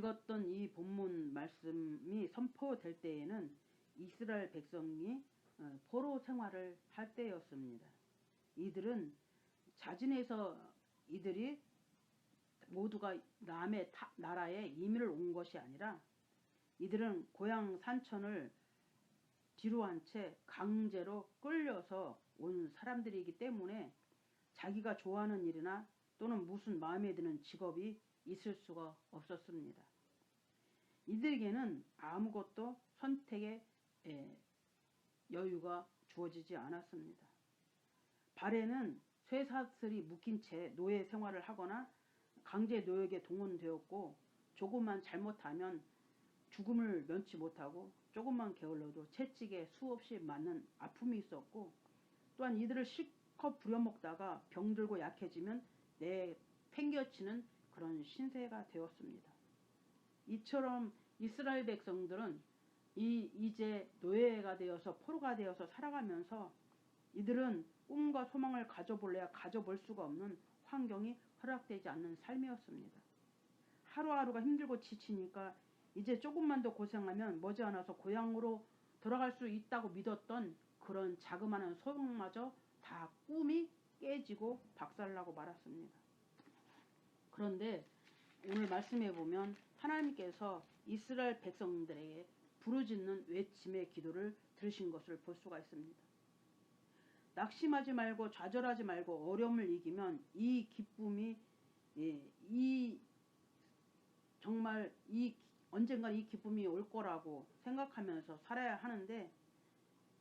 읽었던 이 본문 말씀이 선포될 때에는 이스라엘 백성이 어, 포로 생활을 할 때였습니다. 이들은 자진해서 이들이 모두가 남의 타- 나라에 이민을 온 것이 아니라 이들은 고향 산천을 뒤로한 채 강제로 끌려서 온 사람들이기 때문에 자기가 좋아하는 일이나 또는 무슨 마음에 드는 직업이 있을 수가 없었습니다. 이들에게는 아무것도 선택의 에, 여유가 주어지지 않았습니다. 발에는 쇠사슬이 묶인 채 노예 생활을 하거나 강제 노역에 동원되었고 조금만 잘못하면 죽음을 면치 못하고 조금만 게을러도 채찍에 수없이 맞는 아픔이 있었고 또한 이들을 실컷 부려먹다가 병들고 약해지면 내 팽겨치는 그런 신세가 되었습니다. 이처럼 이스라엘 백성들은 이 이제 노예가 되어서 포로가 되어서 살아가면서 이들은 꿈과 소망을 가져볼래야 가져볼 수가 없는 환경이 허락되지 않는 삶이었습니다. 하루하루가 힘들고 지치니까 이제 조금만 더 고생하면 머지않아서 고향으로 돌아갈 수 있다고 믿었던 그런 자그마한 소망마저 다 꿈이 깨지고 박살나고 말았습니다. 그런데 오늘 말씀해 보면 하나님께서 이스라엘 백성들에게 부르짖는 외침의 기도를 들으신 것을 볼 수가 있습니다. 낙심하지 말고 좌절하지 말고 어려움을 이기면 이 기쁨이 예, 이 정말 이 언젠가 이 기쁨이 올 거라고 생각하면서 살아야 하는데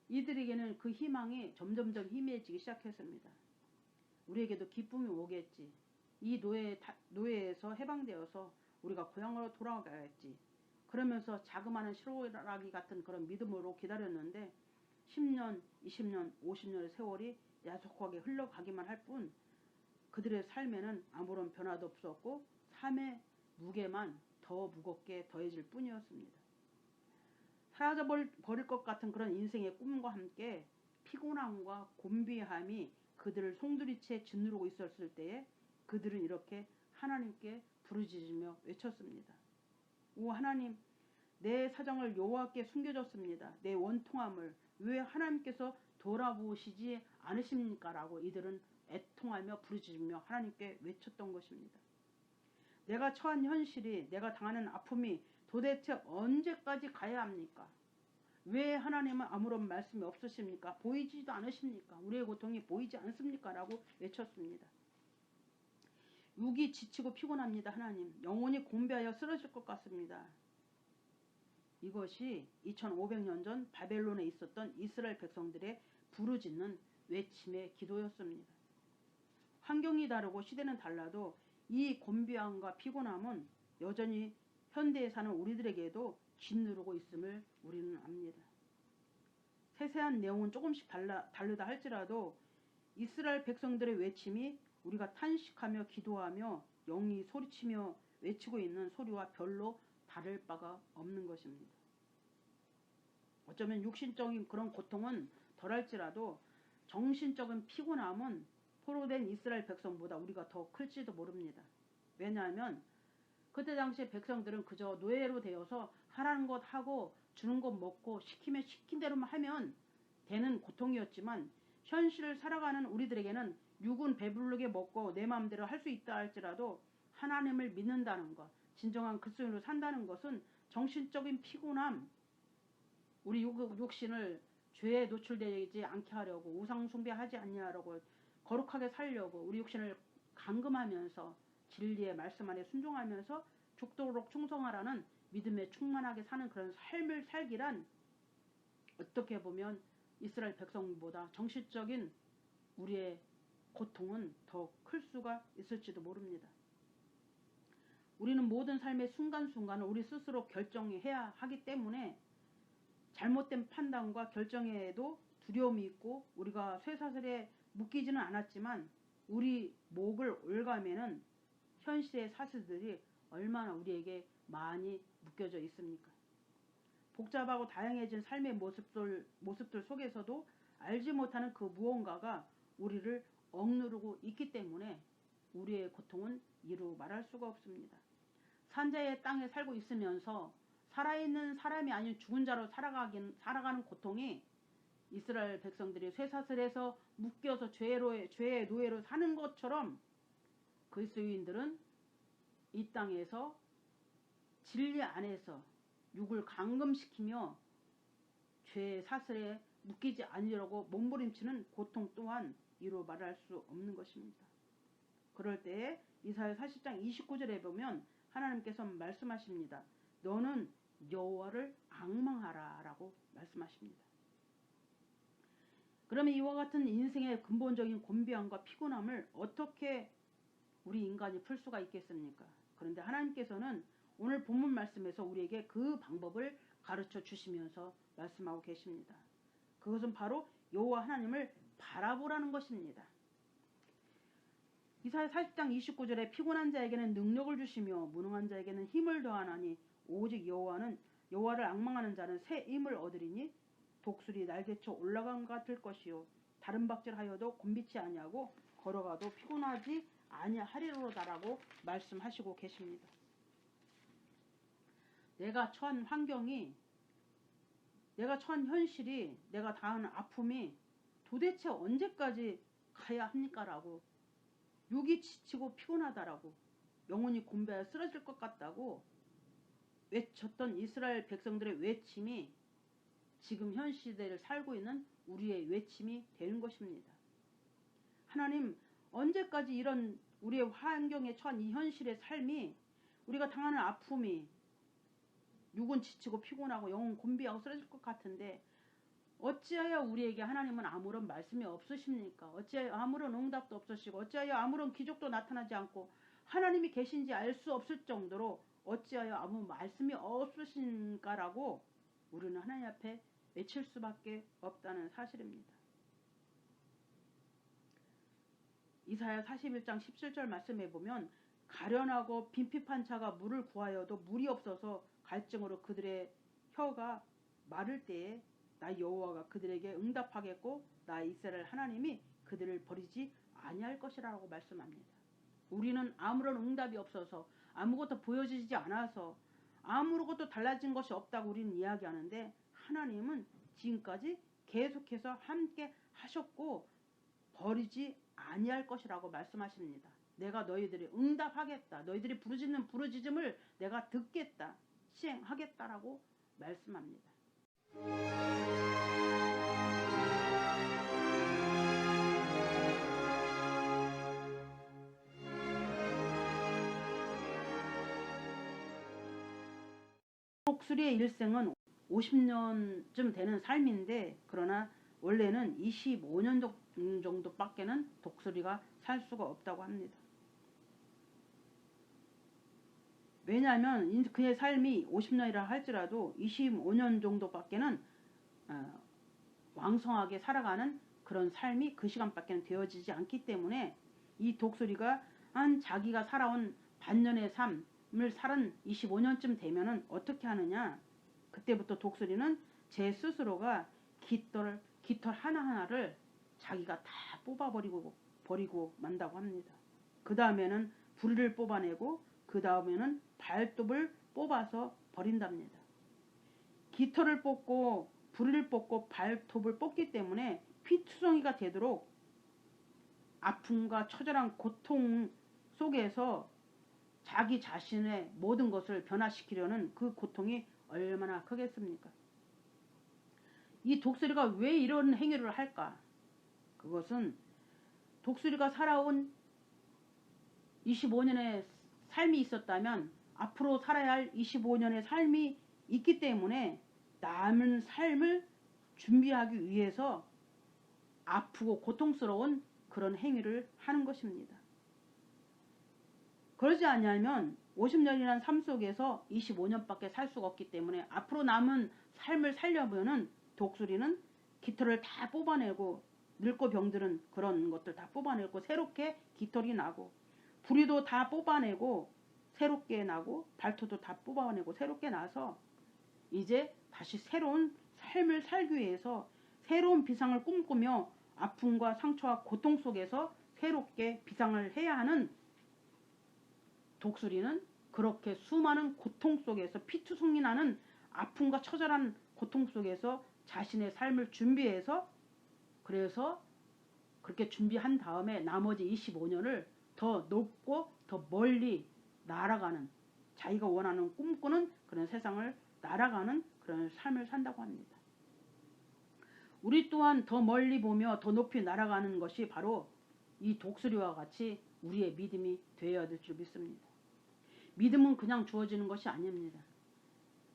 이들에게는 그 희망이 점점점 희미해지기 시작했습니다. 우리에게도 기쁨이 오겠지. 이 노예 노예에서 해방되어서 우리가 고향으로 돌아가야겠지. 그러면서 자그마한 실오라기 같은 그런 믿음으로 기다렸는데 10년, 20년, 50년의 세월이 야속하게 흘러가기만 할 뿐 그들의 삶에는 아무런 변화도 없었고 삶의 무게만 더 무겁게 더해질 뿐이었습니다. 사라져 버릴 것 같은 그런 인생의 꿈과 함께 피곤함과 곤비함이 그들을 송두리째 짓누르고 있었을 때에 그들은 이렇게 하나님께 부르짖으며 외쳤습니다. 오 하나님 내 사정을 여호와께 숨겨줬습니다. 내 원통함을 왜 하나님께서 돌아보시지 않으십니까? 라고 이들은 애통하며 부르짖으며 하나님께 외쳤던 것입니다. 내가 처한 현실이 내가 당하는 아픔이 도대체 언제까지 가야 합니까? 왜 하나님은 아무런 말씀이 없으십니까? 보이지도 않으십니까? 우리의 고통이 보이지 않습니까? 라고 외쳤습니다. 육이 지치고 피곤합니다. 하나님. 영혼이 곤배하여 쓰러질 것 같습니다. 이것이 2500년 전 바벨론에 있었던 이스라엘 백성들의 부르짖는 외침의 기도였습니다. 환경이 다르고 시대는 달라도 이 곤비함과 피곤함은 여전히 현대에 사는 우리들에게도 짓누르고 있음을 우리는 압니다. 세세한 내용은 조금씩 달라, 다르다 할지라도 이스라엘 백성들의 외침이 우리가 탄식하며 기도하며 영이 소리치며 외치고 있는 소리와 별로 다를 바가 없는 것입니다. 어쩌면 육신적인 그런 고통은 덜할지라도 정신적인 피곤함은 포로된 이스라엘 백성보다 우리가 더 클지도 모릅니다. 왜냐하면 그때 당시에 백성들은 그저 노예로 되어서 하라는 것 하고 주는 것 먹고 시키면 시킨 대로만 하면 되는 고통이었지만 현실을 살아가는 우리들에게는 육은 배부르게 먹고 내 마음대로 할 수 있다 할지라도 하나님을 믿는다는 것, 진정한 그리스도인으로 산다는 것은 정신적인 피곤함, 우리 육 신을 죄에 노출되지 않게 하려고 우상 숭배하지 않냐라고 거룩하게 살려고 우리 육신을 감금하면서 진리의 말씀 안에 순종하면서 죽도록 충성하라는 믿음에 충만하게 사는 그런 삶을 살기란 어떻게 보면 이스라엘 백성보다 정신적인 우리의 고통은 더 클 수가 있을지도 모릅니다. 우리는 모든 삶의 순간순간을 우리 스스로 결정해야 하기 때문에 잘못된 판단과 결정에도 두려움이 있고 우리가 쇠사슬에 묶이지는 않았지만 우리 목을 올가매는 현실의 사슬들이 얼마나 우리에게 많이 묶여져 있습니까? 복잡하고 다양해진 삶의 모습들, 모습들 속에서도 알지 못하는 그 무언가가 우리를 억누르고 있기 때문에 우리의 고통은 이루 말할 수가 없습니다. 산자의 땅에 살고 있으면서 살아있는 사람이 아닌 죽은 자로 살아가긴 살아가는 고통이 이스라엘 백성들이 쇠사슬에서 묶여서 죄로 죄의 노예로 사는 것처럼 그리스도인들은 이 땅에서 진리 안에서 육을 감금시키며 죄의 사슬에 묶이지 않으려고 몸부림치는 고통 또한 이로 말할 수 없는 것입니다. 그럴 때에 이사야 40장 29절에 보면 하나님께서 말씀하십니다. 너는 여호와를 악망하라 라고 말씀하십니다. 그러면 이와 같은 인생의 근본적인 곤비함과 피곤함을 어떻게 우리 인간이 풀 수가 있겠습니까? 그런데 하나님께서는 오늘 본문 말씀에서 우리에게 그 방법을 가르쳐 주시면서 말씀하고 계십니다. 그것은 바로 여호와 하나님을 바라보라는 것입니다. 이사야 40장 29절에 피곤한 자에게는 능력을 주시며 무능한 자에게는 힘을 더하나니 오직 여호와는 여호와를 악망하는 자는 새 힘을 얻으리니 독수리 날개쳐 올라간 것 같을 것이요 다른 박질하여도 곤비치 아니하고 걸어가도 피곤하지 아니하리로다라고 말씀하시고 계십니다. 내가 처한 환경이 내가 처한 현실이 내가 당하는 아픔이 도대체 언제까지 가야 합니까라고 육이 지치고 피곤하다라고 영혼이 곤배하여 쓰러질 것 같다고 외쳤던 이스라엘 백성들의 외침이 지금 현 시대를 살고 있는 우리의 외침이 되는 것입니다. 하나님 언제까지 이런 우리의 환경에 처한 이 현실의 삶이 우리가 당하는 아픔이 육은 지치고 피곤하고 영은 곤비하고 쓰러질 것 같은데 어찌하여 우리에게 하나님은 아무런 말씀이 없으십니까? 어찌하여 아무런 응답도 없으시고 어찌하여 아무런 기적도 나타나지 않고 하나님이 계신지 알 수 없을 정도로 어찌하여 아무 말씀이 없으신가라고 우리는 하나님 앞에 외칠 수밖에 없다는 사실입니다. 이사야 41장 17절 말씀해 보면 가련하고 빈핍한 자가 물을 구하여도 물이 없어서 갈증으로 그들의 혀가 마를 때에 나 여호와가 그들에게 응답하겠고 나 이스라엘 하나님이 그들을 버리지 아니할 것이라고 말씀합니다. 우리는 아무런 응답이 없어서 아무것도 보여지지 않아서 아무것도 달라진 것이 없다고 우리는 이야기하는데 하나님은 지금까지 계속해서 함께 하셨고 버리지 아니할 것이라고 말씀하십니다. 내가 너희들이 응답하겠다. 너희들이 부르짖는 부르짖음을 내가 듣겠다. 시행하겠다라고 말씀합니다. 독수리의 일생은 50년쯤 되는 삶인데 그러나 원래는 25년 정도밖에는 독수리가 살 수가 없다고 합니다. 왜냐하면 그의 삶이 50년이라 할지라도 25년 정도밖에는 어, 왕성하게 살아가는 그런 삶이 그 시간밖에 되어지지 않기 때문에 이 독수리가 한 자기가 살아온 반년의 삶을 살은 25년쯤 되면은 어떻게 하느냐 그때부터 독수리는 제 스스로가 깃털 깃털 하나하나를 자기가 다 뽑아버리고 버리고 만다고 합니다. 그 다음에는 부리를 뽑아내고 그 다음에는 발톱을 뽑아서 버린답니다. 깃털을 뽑고 부리를 뽑고 발톱을 뽑기 때문에 피투성이가 되도록 아픔과 처절한 고통 속에서 자기 자신의 모든 것을 변화시키려는 그 고통이 얼마나 크겠습니까? 이 독수리가 왜 이런 행위를 할까? 그것은 독수리가 살아온 25년의 삶이 있었다면 앞으로 살아야 할 25년의 삶이 있기 때문에 남은 삶을 준비하기 위해서 아프고 고통스러운 그런 행위를 하는 것입니다. 그러지 않냐면 50년이라는 삶 속에서 25년밖에 살 수가 없기 때문에 앞으로 남은 삶을 살려면은 독수리는 깃털을 다 뽑아내고 늙고 병들은 그런 것들 다 뽑아내고 새롭게 깃털이 나고 부리도 다 뽑아내고 새롭게 나고 발톱도 다 뽑아내고 새롭게 나서 이제 다시 새로운 삶을 살기 위해서 새로운 비상을 꿈꾸며 아픔과 상처와 고통 속에서 새롭게 비상을 해야 하는 독수리는 그렇게 수많은 고통 속에서 피투성이 나는 아픔과 처절한 고통 속에서 자신의 삶을 준비해서 그래서 그렇게 준비한 다음에 나머지 25년을 더 높고 더 멀리 날아가는 자기가 원하는 꿈꾸는 그런 세상을 날아가는 그런 삶을 산다고 합니다. 우리 또한 더 멀리 보며 더 높이 날아가는 것이 바로 이 독수리와 같이 우리의 믿음이 되어야 될 줄 믿습니다. 믿음은 그냥 주어지는 것이 아닙니다.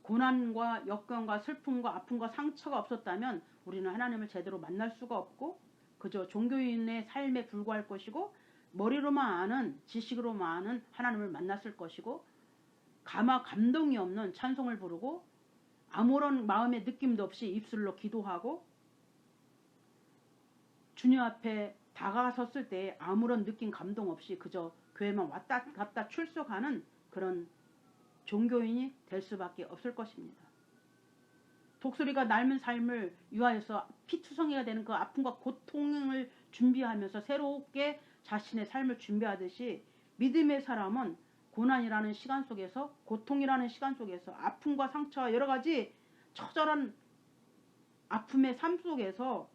고난과 역경과 슬픔과 아픔과 상처가 없었다면 우리는 하나님을 제대로 만날 수가 없고 그저 종교인의 삶에 불과할 것이고 머리로만 아는 지식으로만 아는 하나님을 만났을 것이고 가마 감동이 없는 찬송을 부르고 아무런 마음의 느낌도 없이 입술로 기도하고 주님 앞에 다가섰을 때 아무런 느낌 감동 없이 그저 교회만 왔다 갔다 출석하는 그런 종교인이 될 수밖에 없을 것입니다. 독수리가 삶은 삶을 위하여서 피투성이가 되는 그 아픔과 고통을 준비하면서 새롭게 자신의 삶을 준비하듯이 믿음의 사람은 고난이라는 시간 속에서 고통이라는 시간 속에서 아픔과 상처와 여러 가지 처절한 아픔의 삶 속에서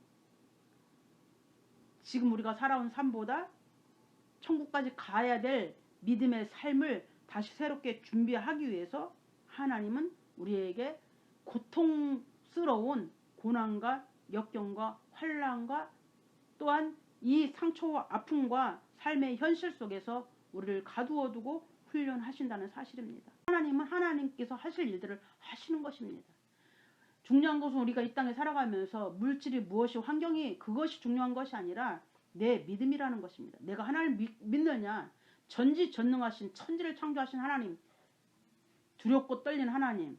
지금 우리가 살아온 삶보다 천국까지 가야 될 믿음의 삶을 다시 새롭게 준비하기 위해서 하나님은 우리에게 고통스러운 고난과 역경과 환란과 또한 이 상처와 아픔과 삶의 현실 속에서 우리를 가두어 두고 훈련하신다는 사실입니다. 하나님은 하나님께서 하실 일들을 하시는 것입니다. 중요한 것은 우리가 이 땅에 살아가면서 물질이 무엇이 환경이 그것이 중요한 것이 아니라 내 믿음이라는 것입니다. 내가 하나님을 믿, 믿느냐 전지전능하신 천지를 창조하신 하나님 두렵고 떨리는 하나님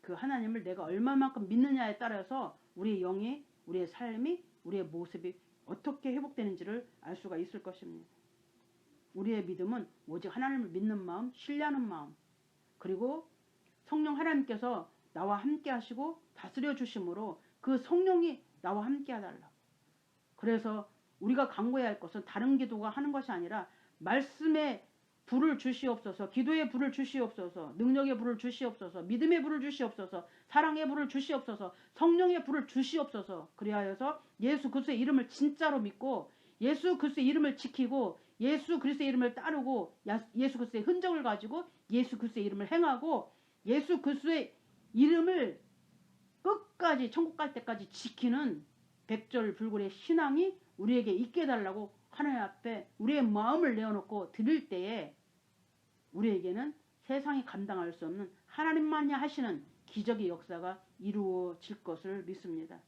그 하나님을 내가 얼마만큼 믿느냐에 따라서 우리의 영이 우리의 삶이 우리의 모습이 어떻게 회복되는지를 알 수가 있을 것입니다. 우리의 믿음은 오직 하나님을 믿는 마음, 신뢰하는 마음, 그리고 성령 하나님께서 나와 함께 하시고 다스려 주심으로 그 성령이 나와 함께 하달라. 그래서 우리가 강구해야 할 것은 다른 기도가 하는 것이 아니라 말씀의 불을 주시옵소서, 기도의 불을 주시옵소서, 능력의 불을 주시옵소서, 믿음의 불을 주시옵소서, 사랑의 불을 주시옵소서, 성령의 불을 주시옵소서. 그리하여서 예수 그리스도의 이름을 진짜로 믿고 예수 그리스도의 이름을 지키고 예수 그리스도의 이름을 따르고 예수 그리스도의 흔적을 가지고 예수 그리스도의 이름을 행하고 예수 그리스도의 이름을 끝까지 천국 갈 때까지 지키는 백절불굴의 신앙이 우리에게 있게 해달라고 하나님 앞에 우리의 마음을 내어놓고 드릴 때에 우리에게는 세상이 감당할 수 없는 하나님만이 하시는 기적의 역사가 이루어질 것을 믿습니다.